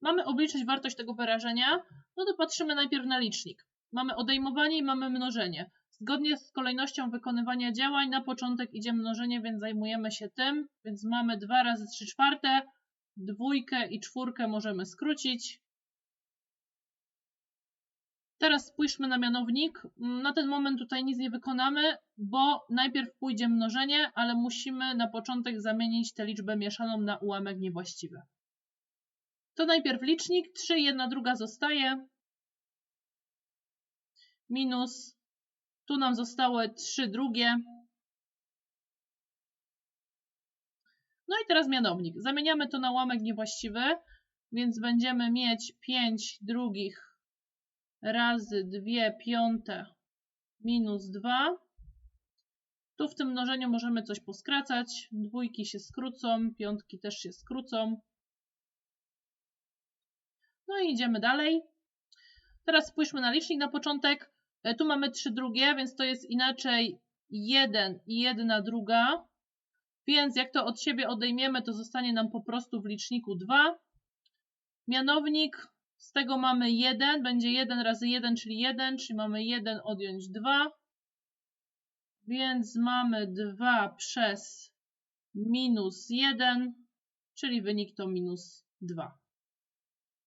mamy obliczyć wartość tego wyrażenia, no to patrzymy najpierw na licznik. Mamy odejmowanie i mamy mnożenie. Zgodnie z kolejnością wykonywania działań na początek idzie mnożenie, więc zajmujemy się tym. Więc mamy 2 razy 3 czwarte, dwójkę i czwórkę możemy skrócić. Teraz spójrzmy na mianownik. Na ten moment tutaj nic nie wykonamy, bo najpierw pójdzie mnożenie, ale musimy na początek zamienić tę liczbę mieszaną na ułamek niewłaściwy. To najpierw licznik, 3, jedna druga zostaje, minus, tu nam zostały 3 drugie. No i teraz mianownik. Zamieniamy to na ułamek niewłaściwy, więc będziemy mieć 5 drugich razy 2 piąte minus 2. Tu w tym mnożeniu możemy coś poskracać. Dwójki się skrócą, piątki też się skrócą. No i idziemy dalej. Teraz spójrzmy na licznik na początek. E, tu mamy 3 drugie, więc to jest inaczej 1 i 1 druga. Więc jak to od siebie odejmiemy, to zostanie nam po prostu w liczniku 2. Mianownik z tego mamy 1, będzie 1 razy 1, czyli 1, czyli mamy 1 odjąć 2. Więc mamy 2 przez minus 1, czyli wynik to minus 2.